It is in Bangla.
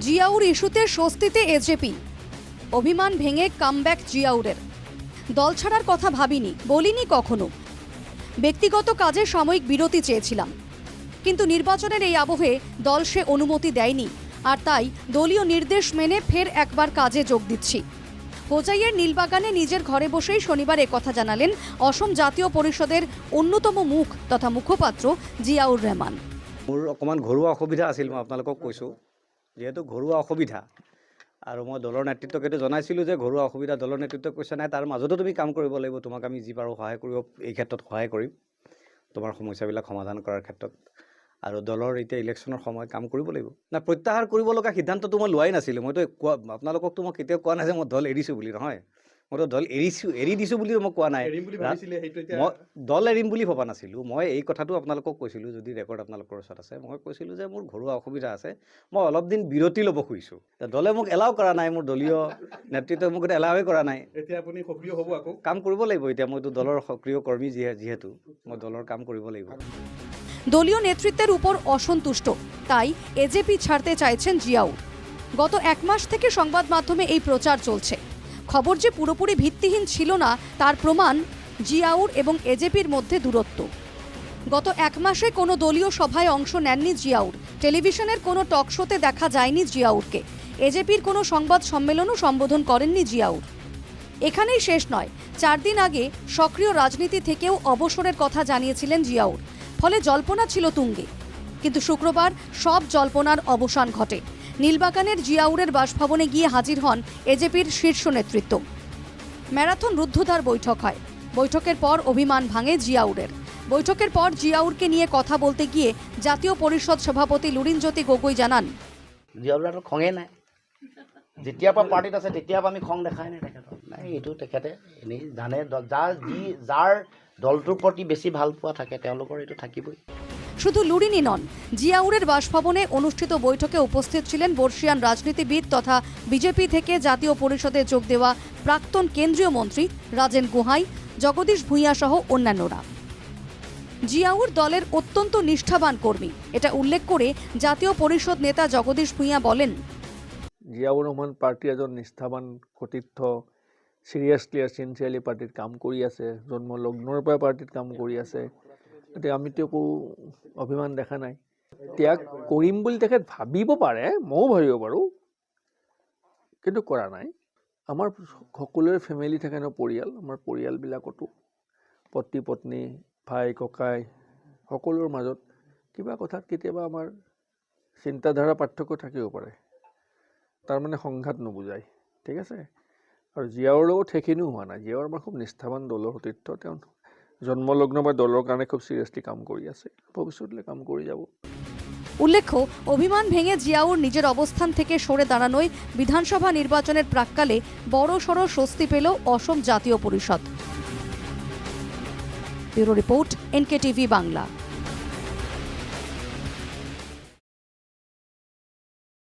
জিয়াউর ইস্যুতে স্বস্তিতে এজেপি অভিমান ভেঙে কামব্যাক জিয়াউরের। দল ছাড়ার কথা ভাবিনি, বলিনি কখনো। ব্যক্তিগত কাজে সাময়িক বিরতি চেয়েছিলাম। কিন্তু নির্বাচনের এই আবহে দল সে অনুমতি দেয়নি, আর তাই দলীয় নির্দেশ মেনে ফের একবার কাজে যোগ দিচ্ছি। হোজাইয়ের নীলবাগানে নিজের ঘরে বসেই শনিবার কথা জানালেন অসম জাতীয় পরিষদের অন্যতম মুখ তথা মুখপাত্র জিয়াউর রহমান। মোৰ অকণমান ঘৰুৱা অসুবিধা আছিল, মই আপোনালোকক কৈছোঁ। যিহেতু ঘৰুৱা অসুবিধা। আৰু মই দলৰ নেতৃত্বক এইটো জনাইছিলোঁ যে ঘৰুৱা অসুবিধা দলৰ নেতৃত্বই কৈছে নাই তাৰ মাজতো তুমি কাম কৰিব লাগিব তোমাক আমি যি পাৰোঁ সহায় কৰিব এই ক্ষেত্ৰত সহায় কৰিম। তোমাৰ সমস্যাবিলাক সমাধান কৰাৰ ক্ষেত্ৰত। আৰু দলৰ এতিয়া ইলেকশ্যনৰ সময় কাম কৰিব লাগিব। নাই প্ৰত্যাহাৰ কৰিব লগা সিদ্ধান্তটো মই লোৱাই নাছিলোঁ মইতো কোৱা আপোনালোককতো মই কেতিয়াও কোৱা নাই যে মই দল এৰিছোঁ বুলি নহয়। মইতো দল এৰিছোঁ এৰি দিছোঁ বুলিও মই কোৱা নাই। বুলি মই দল এৰিম বুলি ভবা নাছিলোঁ। মই এই কথাটো আপোনালোকক কৈছিলোঁ যদি ৰেকৰ্ড আপোনালোকৰ ওচৰত আছে। মই কৈছিলোঁ যে মোৰ ঘৰুৱা অসুবিধা আছে মই অলপ দিন বিৰতি ল'ব খুজিছোঁ। দলে মোক এলাও কৰা নাই মোৰ দলীয় নেতৃত্বই মোক এলাওৱে কৰা নাই। এতিয়া আপুনি সক্ৰিয় হ'ব আকৌ। কাম কৰিব লাগিব এতিয়া মইতো দলৰ সক্ৰিয় কৰ্মী যিহে যিহেতু মই দলৰ কাম কৰিব লাগিব। দলীয় নেতৃত্বের উপর অসন্তুষ্ট তাই এজেপি ছাড়তে চাইছেন জিয়াউর। গত এক মাস থেকে সংবাদ মাধ্যমে এই প্রচার চলছে। খবর যে পুরোপুরি ভিত্তিহীন ছিল না, তার প্রমাণ জিয়াউর এবং এজেপির মধ্যে দূরত্ব। গত এক মাসে কোনো দলীয় সভায় অংশ নেননি জিয়াউর। টেলিভিশনের কোনো টক শোতে দেখা যায়নি জিয়াউরকে। এজেপির কোনো সংবাদ সম্মেলনও সম্বোধন করেননি জিয়াউর। এখানেই শেষ নয়। চার দিন আগে সক্রিয় রাজনীতি থেকেও অবসরের কথা জানিয়েছিলেন জিয়াউর। ফলে জল্পনা ছিল তুঙ্গে। কিন্তু শুক্রবার সব জল্পনার অবসান ঘটে। নীলবাগানের জিয়াউরের বাসভবনে গিয়ে হাজির হন এজেপির শীর্ষ নেতৃত্ব। ম্যারাথন রুদ্ধদ্বার বৈঠক হয়। বৈঠকের পর অভিমান ভাঙে জিয়াউরের। বৈঠকের পর জিয়াউরকে নিয়ে কথা বলতে গিয়ে জাতীয় পরিষদ সভাপতি লুরিনজ্যোতি গগৈ জানান জীয়াউলাটো খঙেই নাই। যেতিয়াৰ পৰা পাৰ্টিত আছে, তেতিয়াৰ পৰা আমি খং দেখাই নাই তেখেতক নাই, এইটো তেখেতে এনেই জানে যাৰ যি যাৰ দলটোৰ প্ৰতি বেছি ভালো পোৱা থাকে, তেওঁলোকৰ এইটো থাকিবই। শুধু লুরিনি নন, জিয়াউরের বাসভবনে অনুষ্ঠিত বৈঠকে উপস্থিত ছিলেন বর্ষিয়ান রাজনীতিবিদ তথা বিজেপি থেকে জাতীয় পরিষদে যোগ দেওয়া প্রাক্তন কেন্দ্রীয় মন্ত্রী রাজেন গোহাই, জগদীশ ভূঁইয়া সহ অন্যান্যরা। জিয়াউর দলের অত্যন্ত নিষ্ঠাবান কর্মী, এটা উল্লেখ করে জাতীয় পরিষদ নেতা জগদীশ ভূঁইয়া বলেন, জিয়াউর ৰহমান পার্টি এজন নিষ্ঠাবান সতীৰ্থ চিৰিয়াছলি আৰু পাৰ্টীত কাম কৰি আছে জন্ম লগ্নৰ পৰাই পাৰ্টীত কাম কৰি আছে গতিকে আমিতো একো অভিমান দেখা নাই। ত্যাগ কৰিম বুলি তেখেত ভাবিব পাৰে ময়ো ভাবিব পাৰোঁ কিন্তু কৰা নাই। আমাৰ সকলোৰে ফেমিলি থাকে ন পৰিয়াল আমাৰ পৰিয়ালবিলাকতো পতি পত্নী ভাই ককাই সকলোৰে মাজত কিবা কথাত কেতিয়াবা আমাৰ চিন্তাধাৰা পাৰ্থক্য থাকিব পাৰে। তাৰমানে সংঘাত নুবুজায় ঠিক আছে? আৰু জীয়াৰ লগত সেইখিনিও হোৱা নাই। জীয়াৰ আমাৰ খুব নিষ্ঠাবান দলৰ সতীৰ্থ তেওঁ জন্মলগ্ন বা দলৰ কাৰণে খুব চিৰিয়াছলি কাম কৰি আছে। ভৱিষ্যতলৈ কাম কৰি যাব। উল্লেখ্য, অভিমান ভেঙে জিয়াউর নিজের অবস্থান থেকে সরে দাঁড়ানোয় বিধানসভা নির্বাচনের প্রাককালে বড় সড় স্বস্তি পেল অসম জাতীয় পরিষদ। Report, NKTV Bangla.